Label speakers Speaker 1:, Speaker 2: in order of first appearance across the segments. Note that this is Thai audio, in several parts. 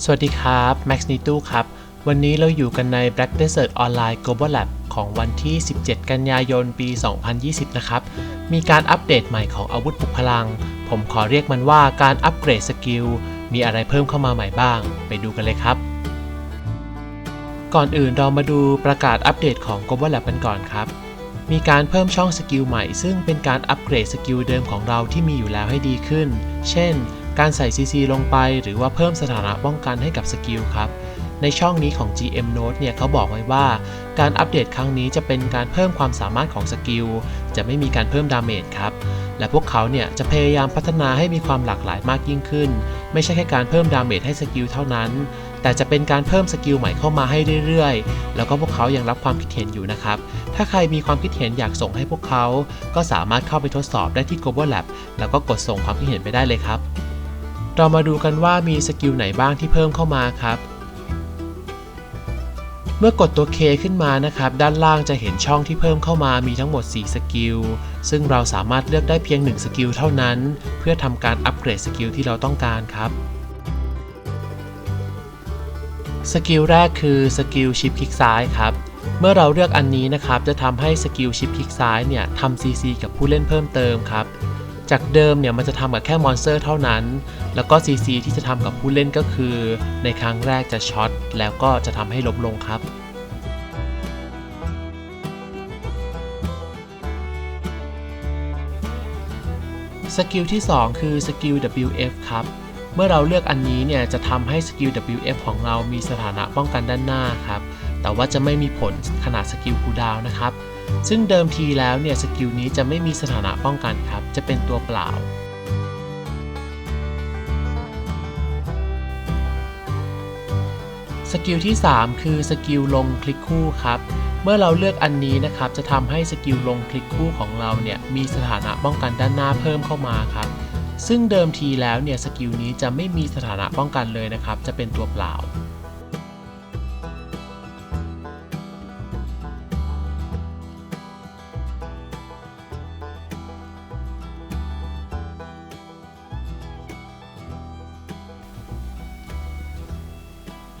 Speaker 1: สวัสดีครับ Max n i t u ครับ วันนี้เราอยู่กันใน Black Desert Online Global Lab ของวันที่ 17 กันยายน ปี 2020 นะครับ มีการอัปเดตใหม่ของอาวุธปลุกพลัง ผมขอเรียกมันว่าการอัปเกรดสกิล มีอะไรเพิ่มเข้ามาใหม่บ้าง ไปดูกันเลยครับ ก่อนอื่นเรามาดูประกาศอัปเดตของ Global Lab กันก่อนครับ มีการเพิ่มช่องสกิลใหม่ ซึ่งเป็นการอัปเกรดสกิลเดิมของเราที่มีอยู่แล้วให้ดีขึ้น เช่น การใส่ CC ลงไปหรือว่าเพิ่มสถานะป้องกันให้กับสกิลครับ ในช่องนี้ของ GM Note เนี่ยเขาบอกไว้ว่า การอัปเดตครั้งนี้จะเป็นการเพิ่มความสามารถของสกิล จะไม่มีการเพิ่มดาเมจครับ และพวกเขาเนี่ยจะพยายามพัฒนาให้มีความหลากหลายมากยิ่งขึ้น ไม่ใช่แค่การเพิ่มดาเมจให้สกิลเท่านั้น แต่จะเป็นการเพิ่มสกิลใหม่เข้ามาให้เรื่อยๆ แล้วก็พวกเขายังรับความคิดเห็นอยู่นะครับ ถ้าใครมีความคิดเห็นอยากส่งให้พวกเขา ก็สามารถเข้าไปทดสอบได้ที่ Global Lab แล้วก็กดส่งความคิดเห็นไปได้เลยครับ เรามาดูกันว่ามีสกิลไหนบ้างที่เพิ่มเข้ามาครับ เมื่อกดตัว K ขึ้นมานะครับ ด้านล่างจะเห็นช่องที่เพิ่มเข้ามามีทั้งหมด 4 สกิล ซึ่งเราสามารถเลือกได้เพียง 1 สกิลเท่านั้น เพื่อทำการอัปเกรดสกิลที่เราต้องการครับ สกิลแรกคือสกิลชิปคลิกซ้ายครับเมื่อเราเลือกอันนี้นะครับ จะทำให้สกิลชิปคลิกซ้ายเนี่ยทำ CC กับผู้เล่นเพิ่มเติมครับ จากเดิมเนี่ยมันจะทำกับแค่มอนสเตอร์เท่านั้น แล้วก็ CC ที่จะทำกับผู้เล่นก็คือ ในครั้งแรกจะช็อตแล้วก็จะทำให้ล้มลงครับสกิลที่ 2 คือสกิล WF ครับ เมื่อเราเลือกอันนี้เนี่ยจะทำให้สกิล WF ของเรามีสถานะป้องกันด้านหน้าครับ แต่ว่าจะไม่มีผลขนาดสกิลคูดาวนะครับ ซึ่งเดิมทีแล้วเนี่ยสกิลนี้จะไม่มีสถานะป้องกันครับ จะเป็นตัวเปล่า สกิลที่ 3 คือสกิลลงคลิกคู่ครับ เมื่อเราเลือกอันนี้นะครับ จะทำให้สกิลลงคลิกคู่ของเราเนี่ยมีสถานะป้องกันด้านหน้าเพิ่มเข้ามาครับ ซึ่งเดิมทีแล้วเนี่ยสกิลนี้จะไม่มีสถานะป้องกันเลยนะครับ จะเป็นตัวเปล่า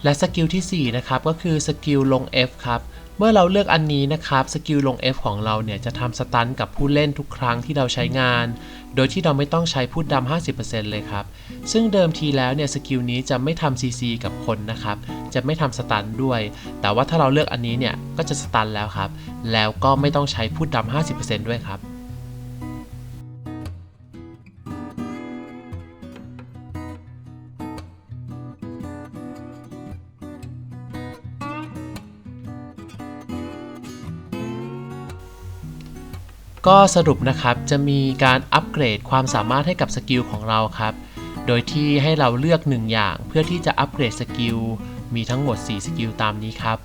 Speaker 1: และสกิลที่ 4 นะครับ ก็คือสกิลลง F ครับ เมื่อเราเลือกอันนี้นะครับ สกิลลง F ของเราเนี่ยจะทำสตันกับผู้เล่นทุกครั้งที่เราใช้งาน โดยที่เราไม่ต้องใช้พูดดำ 50%เลยครับ ซึ่งเดิมทีแล้วเนี่ยสกิลนี้จะไม่ทำ CC กับคนนะครับ จะไม่ทำสตันด้วย แต่ว่าถ้าเราเลือกอันนี้เนี่ยก็จะสตันแล้วครับ แล้วก็ไม่ต้องใช้พูดดำ 50%ด้วยครับ ก็สรุปนะครับจะมีการอัปเกรดความสามารถให้กับสกิลของเราครับ โดยที่ให้เราเลือก 1 อย่างเพื่อที่จะอัปเกรดสกิลมีทั้งหมด 4 สกิลตามนี้ครับ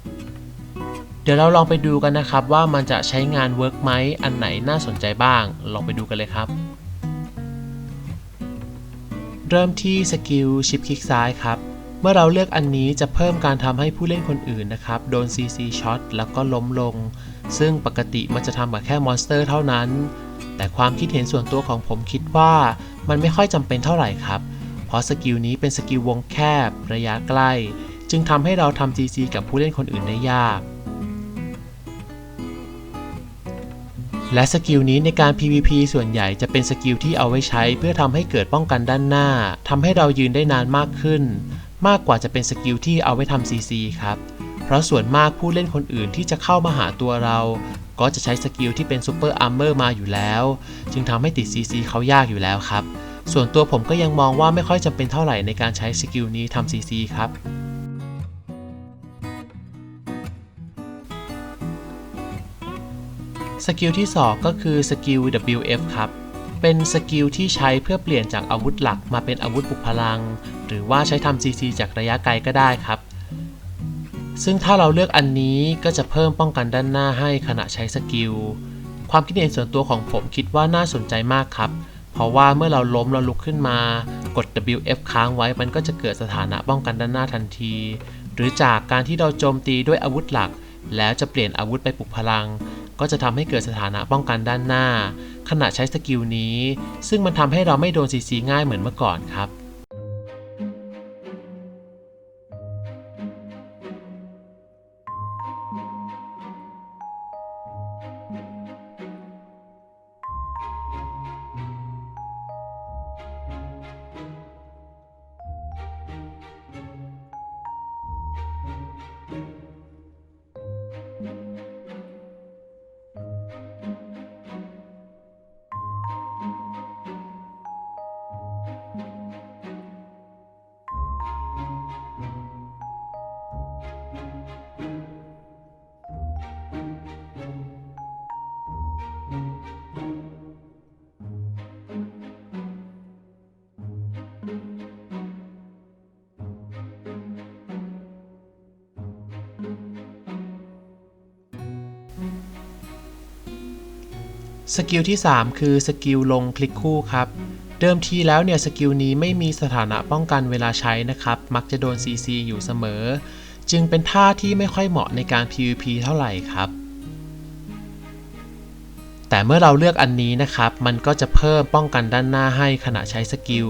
Speaker 1: เดี๋ยวเราลองไปดูกันนะครับว่ามันจะใช้งานเวิร์กไหมอันไหนน่าสนใจบ้าง ลองไปดูกันเลยครับ เริ่มที่สกิลชิปคลิกซ้ายครับ เมื่อเราเลือกอันนี้จะเพิ่มการทำให้ผู้เล่นคนอื่นนะครับโดน CC ช็อตแล้วก็ล้มลง ซึ่งปกติมันจะทำกับแค่มอนสเตอร์เท่านั้น แต่ความคิดเห็นส่วนตัวของผมคิดว่ามันไม่ค่อยจำเป็นเท่าไหร่ครับ เพราะสกิลนี้เป็นสกิลวงแคบ ระยะใกล้ จึงทำให้เราทำ CC กับผู้เล่นคนอื่นได้ยาก และสกิลนี้ในการ PVP ส่วนใหญ่จะเป็นสกิลที่เอาไว้ใช้ เพื่อทำให้เกิดป้องกันด้านหน้าทำให้เรายืนได้นานมากขึ้น มากกว่าจะเป็นสกิลที่เอาไว้ทำ CC ครับ เพราะส่วนมากผู้เล่นคนอื่นที่จะเข้ามาหาตัวเรา ก็จะใช้สกิลที่เป็นซูเปอร์อาร์เมอร์มาอยู่แล้ว จึงทำให้ติด CC เขายากอยู่แล้วครับ ส่วนตัวผมก็ยังมองว่าไม่ค่อยจำเป็นเท่าไหร่ในการใช้สกิลนี้ทำ CC ครับสกิลที่ 2 ก็คือสกิล WF ครับ เป็นสกิลที่ใช้เพื่อเปลี่ยนจากอาวุธหลักมาเป็นอาวุธปลุกพลัง หรือว่าใช้ทำ CC จากระยะไกลก็ได้ครับ ซึ่งถ้าเราเลือกอันนี้ก็จะเพิ่มป้องกันด้านหน้าให้ขณะใช้สกิล ความคิดเห็นส่วนตัวของผมคิดว่าน่าสนใจมากครับ เพราะว่าเมื่อเราล้มเราลุกขึ้นมา กด WF ค้างไว้มันก็จะเกิดสถานะป้องกันด้านหน้าทันที หรือจากการที่เราโจมตีด้วยอาวุธหลัก แล้วจะเปลี่ยนอาวุธไปปลุกพลัง ก็จะทำให้เกิดสถานะป้องกันด้านหน้า ขณะใช้สกิลนี้ ซึ่งมันทำให้เราไม่โดนซีซีง่ายเหมือนเมื่อก่อนครับ สกิลที่ 3 คือสกิลลงคลิกคู่ครับ เดิมทีแล้วเนี่ยสกิลนี้ไม่มีสถานะป้องกันเวลาใช้นะครับ มักจะโดน CC อยู่เสมอ จึงเป็นท่าที่ไม่ค่อยเหมาะในการ PVP เท่าไหร่ครับ แต่เมื่อเราเลือกอันนี้นะครับ มันก็จะเพิ่มป้องกันด้านหน้าให้ขณะใช้สกิล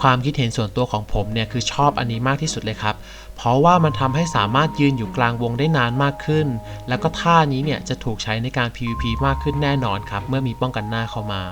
Speaker 1: ความคิดเห็นส่วนตัวของผมเนี่ยคือชอบอันนี้มากที่สุดเลยครับ เพราะว่ามันทำให้สามารถยืนอยู่กลางวงได้นานมากขึ้น แล้วก็ท่านี้เนี่ยจะถูกใช้ในการ PVP มากขึ้นแน่นอนครับ เมื่อมีป้องกันหน้าเข้ามา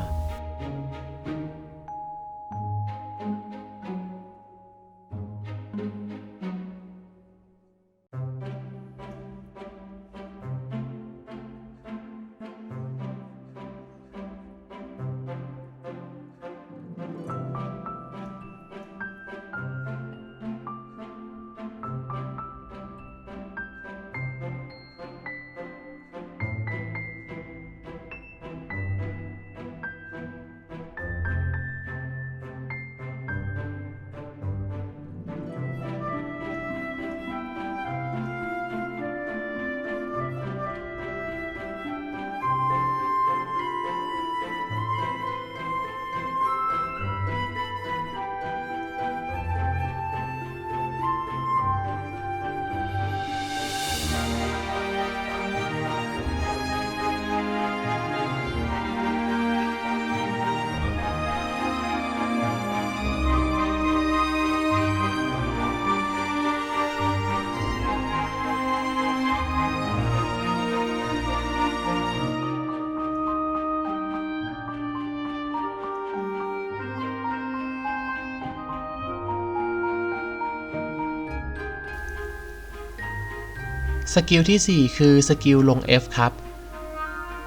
Speaker 1: สกิลที่ 4 คือสกิลลง F ครับ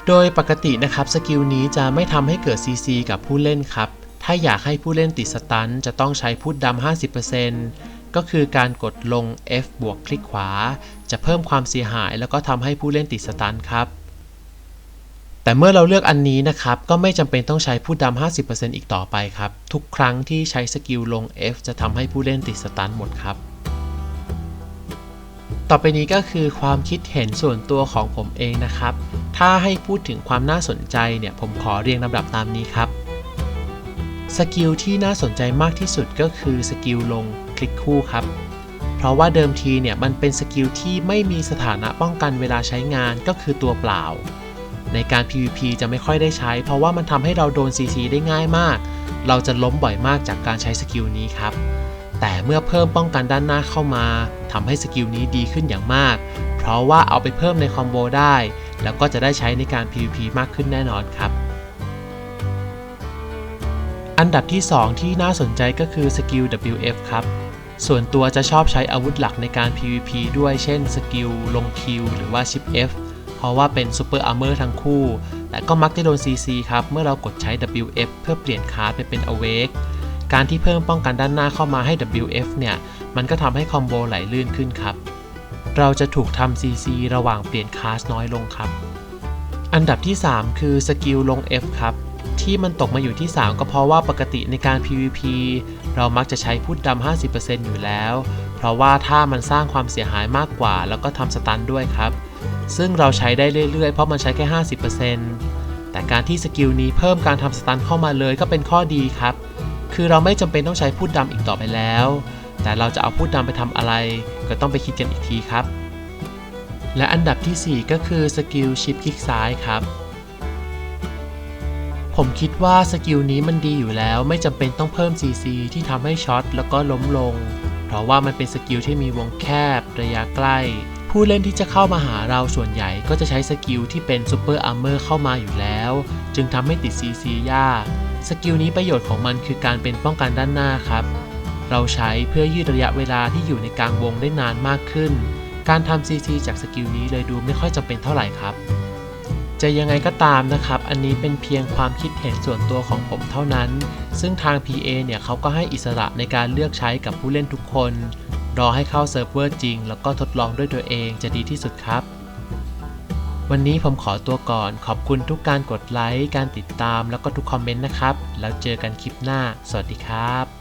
Speaker 1: โดยปกตินะครับสกิลนี้จะไม่ทำให้เกิด CC กับผู้เล่นครับ ถ้าอยากให้ผู้เล่นติดสตันจะต้องใช้พูดดำ50%ก็คือการกดลง F บวกคลิกขวา จะเพิ่มความเสียหาย แล้วก็ทำให้ผู้เล่นติดสตันครับ แต่เมื่อเราเลือกอันนี้นะครับ ก็ไม่จำเป็นต้องใช้พูดดำ50%อีกต่อไปครับ ทุกครั้งที่ใช้สกิลลง F จะทำให้ผู้เล่นติดสตันหมดครับ ต่อไปนี้ก็คือความคิดเห็นส่วนตัวของผมเองนะครับ ถ้าให้พูดถึงความน่าสนใจเนี่ยผมขอเรียงลำดับตามนี้ครับ สกิลที่น่าสนใจมากที่สุดก็คือสกิลลงคลิกคู่ครับ เพราะว่าเดิมทีเนี่ยมันเป็นสกิลที่ไม่มีสถานะป้องกันเวลาใช้งานก็คือตัวเปล่า ในการ PVP จะไม่ค่อยได้ใช้ เพราะว่ามันทำให้เราโดน CC ได้ง่ายมาก เราจะล้มบ่อยมากจากการใช้สกิลนี้ครับ แต่เมื่อเพิ่มป้องกันด้านหน้าเข้ามาทำให้สกิลนี้ดีขึ้นอย่างมาก เพราะว่าเอาไปเพิ่มในคอมโบได้ แล้วก็จะได้ใช้ในการ PVP มากขึ้นแน่นอนครับ อันดับที่ 2 ที่น่าสนใจก็คือสกิล WF ครับ ส่วนตัวจะชอบใช้อาวุธหลักในการ PVP ด้วยเช่นสกิลลงคิวหรือว่า Shift F เพราะว่าเป็น Super Armor ทั้งคู่ แต่ก็มักจะโดน CC ครับ เมื่อเรากดใช้ WF เพื่อเปลี่ยนคาร์ดไปเป็น Awake การที่เพิ่มป้องกันด้านหน้าเข้ามาให้ WF เนี่ย มันก็ทำให้คอมโบไหลลื่นขึ้นครับ เราจะถูกทำ CC ระหว่างเปลี่ยนคลาสน้อยลงครับ อันดับที่ 3 คือสกิลลง F ครับ ที่มันตกมาอยู่ที่ 3 ก็เพราะว่าปกติในการ PVP เรามักจะใช้พูดดำ 50%อยู่แล้ว เพราะว่าถ้ามันสร้างความเสียหายมากกว่า แล้วก็ทำสตันด้วยครับ ซึ่งเราใช้ได้เรื่อยๆ เพราะมันใช้แค่ 50%แต่การที่สกิลนี้เพิ่มการทำสตันเข้ามาเลยก็เป็นข้อดีครับ คือเราไม่จำเป็นต้องใช้พูดดำอีกต่อไปแล้ว แต่เราจะเอาพูดดำไปทำอะไร ก็ต้องไปคิดกันอีกทีครับ และอันดับทีสี่ 4 ก็คือสกิลชิปคลิกซ้ายครับ ผมคิดว่าสกิลนี้มันดีอยู่แล้ว ไม่จำเป็นต้องเพิ่ม CC ที่ทำให้ช็อตแล้วก็ล้มลง เพราะว่ามันเป็นสกิลที่มีวงแคบ ระยะใกล้ ผู้เล่นที่จะเข้ามาหาเราส่วนใหญ่ก็จะใช้สกิลที่เป็นซูเปอร์อาร์เมอร์เข้ามาอยู่แล้ว จึงทำให้ติด CC ยาก สกิลนี้ประโยชน์ของมันคือการเป็นป้องกันด้านหน้าครับ เราใช้เพื่อยืดระยะเวลาที่อยู่ในกลางวงได้นานมากขึ้น การทำ CC จากสกิลนี้เลยดูไม่ค่อยจำเป็นเท่าไหร่ครับ จะยังไงก็ตามนะครับ อันนี้เป็นเพียงความคิดเห็นส่วนตัวของผมเท่านั้น ซึ่งทาง PA เนี่ยเขาก็ให้อิสระในการเลือกใช้กับผู้เล่นทุกคน รอให้เข้าเซิร์ฟเวอร์จริง แล้วก็ทดลองด้วยตัวเองจะดีที่สุดครับ วันนี้ผมขอตัวก่อน ขอบคุณทุกการกดไลค์ การติดตามแล้วก็ทุกคอมเมนต์นะครับ แล้วเจอกันคลิปหน้า สวัสดีครับ